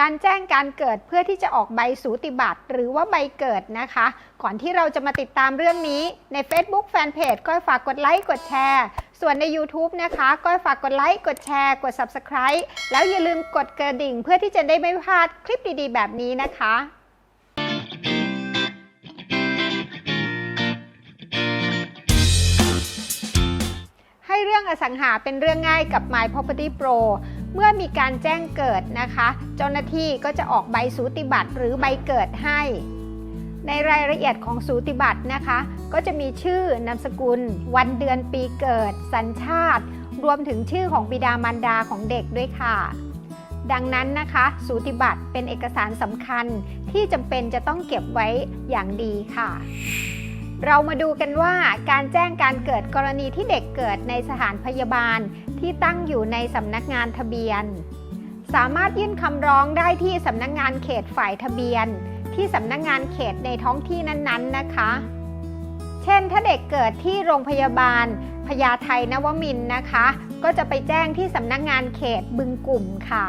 การแจ้งการเกิดเพื่อที่จะออกใบสูติบัตรหรือว่าใบเกิดนะคะ ก่อนที่เราจะมาติดตามเรื่องนี้ใน Facebook Fanpage ก็ฝากกดไลค์กดแชร์ ส่วนใน YouTube นะคะก็ฝากกดไลค์กดแชร์กด Subscribe แล้วอย่าลืมกดกระดิ่งเพื่อที่จะได้ไม่พลาดคลิปดีๆ แบบนี้นะคะให้เรื่องอสังหาเป็นเรื่องง่ายกับ My Property Pro เมื่อมีการแจ้งเกิดนะคะ เจ้าหน้าที่ก็จะออกใบสูติบัตรหรือใบเกิดให้ ในรายละเอียดของสูติบัตรนะคะ ก็จะมีชื่อนามสกุล วันเดือนปีเกิด สัญชาติ รวมถึงชื่อของบิดามารดาของเด็กด้วยค่ะ ดังนั้นนะคะ สูติบัตรเป็นเอกสารสำคัญที่จำเป็นจะต้องเก็บไว้อย่างดีค่ะเรามาดูกันว่าการแจ้งการเกิดกรณีที่เด็กเกิดในสถานพยาบาล ที่ตั้งอยู่ในสำนักงานทะเบียน สามารถยื่นคำร้องได้ที่สำนักงานเขตฝ่ายทะเบียน ที่สำนักงานเขตในท้องที่นั้นๆนะคะ เช่นถ้าเด็กเกิดที่โรงพยาบาลพญาไทนวมินนะคะ ก็จะไปแจ้งที่สำนักงานเขตบึงกลุ่มค่ะ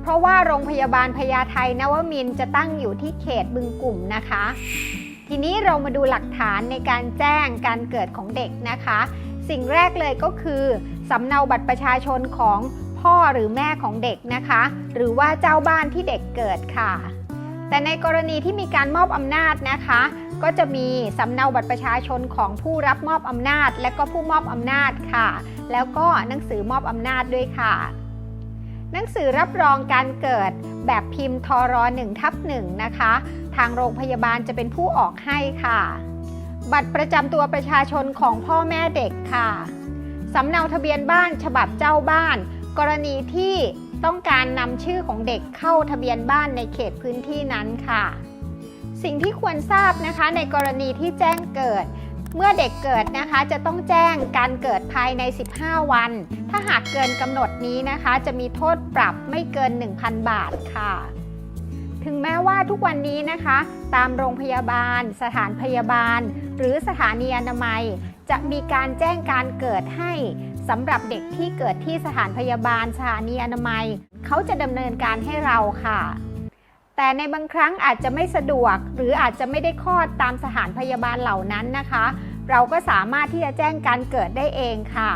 เพราะว่าโรงพยาบาลพญาไทนวมินจะตั้งอยู่ที่เขตบึงกลุ่มนะคะ ทีนี้เรามาดูหลักฐานในการแจ้งการเกิดของเด็กนะคะ สิ่งแรกเลยก็คือ สำเนาบัตรประชาชนของพ่อหรือแม่ของเด็กนะคะ หรือว่าเจ้าบ้านที่เด็กเกิดค่ะ แต่ในกรณีที่มีการมอบอำนาจนะคะ ก็จะมีสำเนาบัตรประชาชนของผู้รับมอบอำนาจ และก็ผู้มอบอำนาจค่ะ แล้วก็หนังสือมอบอำนาจด้วยค่ะ หนังสือรับรองการเกิดแบบพิมพ์ทร1ทับ1นะคะ ทางโรงพยาบาลจะเป็นผู้ออกให้ค่ะ บัตรประจำตัวประชาชนของพ่อแม่เด็กค่ะ สำเนาทะเบียนบ้านฉบับเจ้าบ้าน กรณีที่ต้องการนำชื่อของเด็กเข้าทะเบียนบ้านในเขตพื้นที่นั้นค่ะ สิ่งที่ควรทราบนะคะในกรณีที่แจ้งเกิด เมื่อเด็กเกิดนะคะจะต้องแจ้งการเกิดภายใน 15 วัน ถ้าหากเกินกำหนดนี้นะคะ จะมีโทษปรับไม่เกิน 1,000 บาทค่ะถึงแม้ว่าทุกวันนี้นะคะ ตามโรงพยาบาล สถานพยาบาล หรือสถานีอนามัย จะมีการแจ้งการเกิดให้สำหรับเด็กที่เกิดที่สถานพยาบาลสถานีอนามัย เขาจะดำเนินการให้เราค่ะ แต่ในบางครั้งอาจจะไม่สะดวก หรืออาจจะไม่ได้คลอดตามสถานพยาบาลเหล่านั้นนะคะ เราก็สามารถที่จะแจ้งการเกิดได้เองค่ะ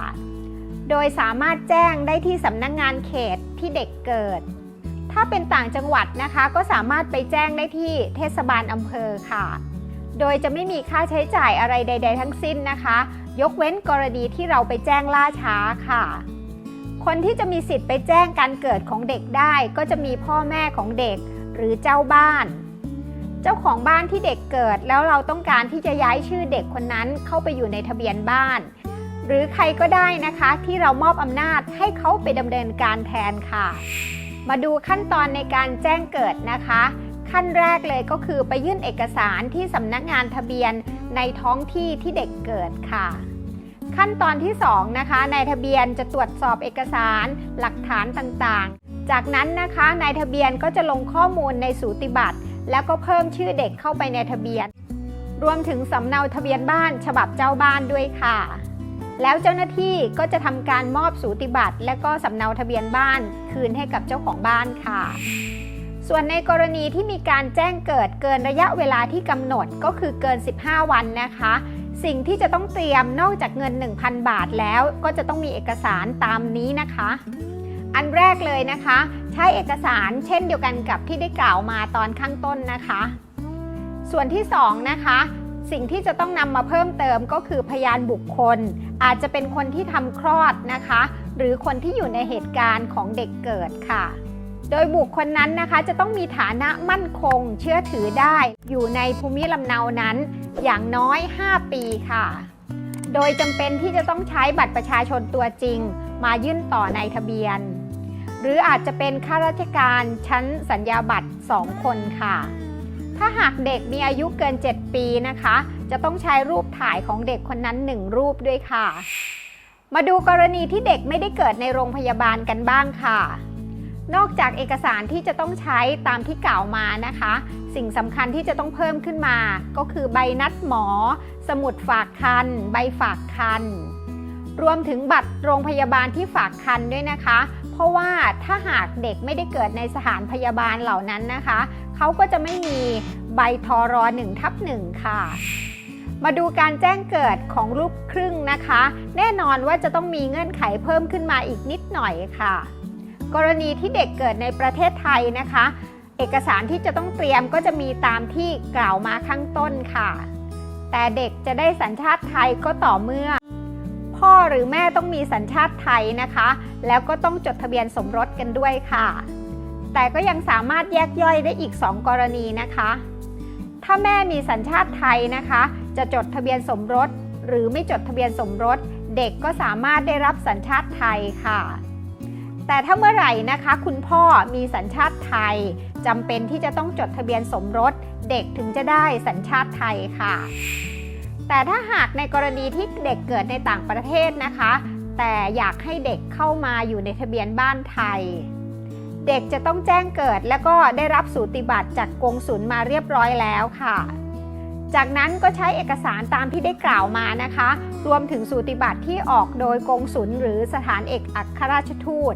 โดยสามารถแจ้งได้ที่สำนักงงานเขตที่เด็กเกิด ถ้าเป็นต่างจังหวัดนะคะ ก็สามารถไปแจ้งได้ที่เทศบาลอำเภอค่ะ โดยจะไม่มีค่าใช้จ่ายอะไรใด ๆ ทั้งสิ้นนะคะ ยกเว้นกรณีที่เราไปแจ้งล่าช้าค่ะ คนที่จะมีสิทธิ์ไปแจ้งการเกิดของเด็กได้ ก็จะมีพ่อแม่ของเด็กหรือเจ้าบ้าน เจ้าของบ้านที่เด็กเกิดแล้วเราต้องการที่จะย้ายชื่อเด็กคนนั้นเข้าไปอยู่ในทะเบียนบ้าน หรือใครก็ได้นะคะที่เรามอบอำนาจให้เขาไปดำเนินการแทนค่ะ มาดูขั้นตอนในการแจ้งเกิดนะคะ ขั้นแรกเลยก็คือไปยื่นเอกสารที่สำนักงานทะเบียนในท้องที่ที่เด็กเกิดค่ะ ขั้นตอนที่2นะคะนายทะเบียนจะตรวจสอบเอกสารหลักฐานต่างๆ จากนั้นนะคะนายทะเบียนก็จะลงข้อมูลในสูติบัตรแล้วก็เพิ่มชื่อเด็กเข้าไปในทะเบียน รวมถึงสำเนาทะเบียนบ้านฉบับเจ้าบ้านด้วยค่ะ แล้วเจ้าหน้าที่ก็จะทำการมอบสูติบัตร และก็สำเนาทะเบียนบ้านคืนให้กับเจ้าของบ้านค่ะ ส่วนในกรณีที่มีการแจ้งเกิดเกินระยะเวลาที่กำหนดก็คือเกิน 15 วันนะคะ สิ่งที่จะต้องเตรียมนอกจากเงิน 1,000 บาทแล้วก็จะต้องมีเอกสารตามนี้นะคะ อันแรกเลยนะคะ ใช้เอกสารเช่นเดียวกันกับที่ได้กล่าวมาตอนข้างต้นนะคะ ส่วนที่ 2 นะคะ สิ่งที่จะต้องนำมาเพิ่มเติมก็คือพยานบุคคล อาจจะเป็นคนที่ทำคลอดนะคะ หรือคนที่อยู่ในเหตุการณ์ของเด็กเกิดค่ะ โดยบุคคลนั้นนะคะจะต้องมีฐานะมั่นคงเชื่อถือได้ อยู่ในภูมิลำเนานั้น อย่างน้อย 5 ปีค่ะ โดยจำเป็นที่จะต้องใช้บัตรประชาชนตัวจริง มายื่นต่อในทะเบียน หรืออาจจะเป็นข้าราชการชั้นสัญญาบัตร 2 คนค่ะ ถ้าหากเด็กมีอายุเกิน 7 ปีนะคะ จะต้องใช้รูปถ่ายของเด็กคนนั้น 1 รูปด้วยค่ะ มาดูกรณีที่เด็กไม่ได้เกิดในโรงพยาบาลกันบ้างค่ะ นอกจากเอกสารที่จะต้องใช้ตามที่กล่าวมานะคะ สิ่งสำคัญที่จะต้องเพิ่มขึ้นมา ก็คือใบนัดหมอ สมุดฝากคัน ใบฝากคัน รวมถึงบัตรโรงพยาบาลที่ฝากคันด้วยนะคะ เพราะว่าถ้าหากเด็กไม่ได้เกิดในสถานพยาบาลเหล่านั้นนะคะ เขาก็จะไม่มีใบทรอ1ทับ1ค่ะมาดูการแจ้งเกิดของลูกครึ่งนะคะ แน่นอนว่าจะต้องมีเงื่อนไขเพิ่มขึ้นมาอีกนิดหน่อยค่ะ กรณีที่เด็กเกิดในประเทศไทยนะคะ เอกสารที่จะต้องเตรียมก็จะมีตามที่กล่าวมาข้างต้นค่ะ แต่เด็กจะได้สัญชาติไทยก็ต่อเมื่อ พ่อหรือแม่ต้องมีสัญชาติไทยนะคะ แล้วก็ต้องจดทะเบียนสมรสกันด้วยค่ะ แต่ก็ยังสามารถแยกย่อยได้อีก 2 กรณีนะคะ ถ้าแม่มีสัญชาติไทยนะคะ จะจดทะเบียนสมรส หรือไม่จดทะเบียนสมรส เด็กก็สามารถได้รับสัญชาติไทยค่ะ แต่ถ้าเมื่อไหร่นะคะ คุณพ่อมีสัญชาติไทยจำเป็นที่จะต้องจดทะเบียนสมรส เด็กถึงจะได้สัญชาติไทยค่ะ แต่ถ้าหากในกรณีที่เด็กเกิดในต่างประเทศนะคะ แต่อยากให้เด็กเข้ามาอยู่ในทะเบียนบ้านไทย เด็กจะต้องแจ้งเกิด แล้วก็ได้รับสูติบัตรจากกงสุลมาเรียบร้อยแล้วค่ะ จากนั้นก็ใช้เอกสารตามที่ได้กล่าวมานะคะ รวมถึงสูติบัตรที่ออกโดยกงสุลหรือสถานเอกอัครราชทูต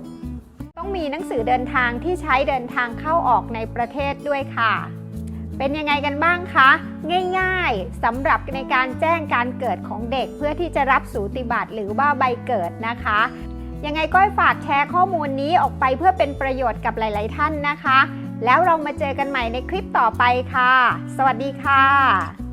ต้องมีหนังสือเดินทางที่ใช้เดินทางเข้าออกในประเทศด้วยค่ะ เป็นยังไงกันบ้างคะ ง่ายๆสำหรับในการแจ้งการเกิดของเด็กเพื่อที่จะรับสูติบัตรหรือว่าใบเกิดนะคะยังไงก็ฝากแชร์ข้อมูลนี้ออกไปเพื่อเป็นประโยชน์กับหลาย ๆ ท่านนะคะ แล้วเรามาเจอกันใหม่ในคลิปต่อไปค่ะ สวัสดีค่ะ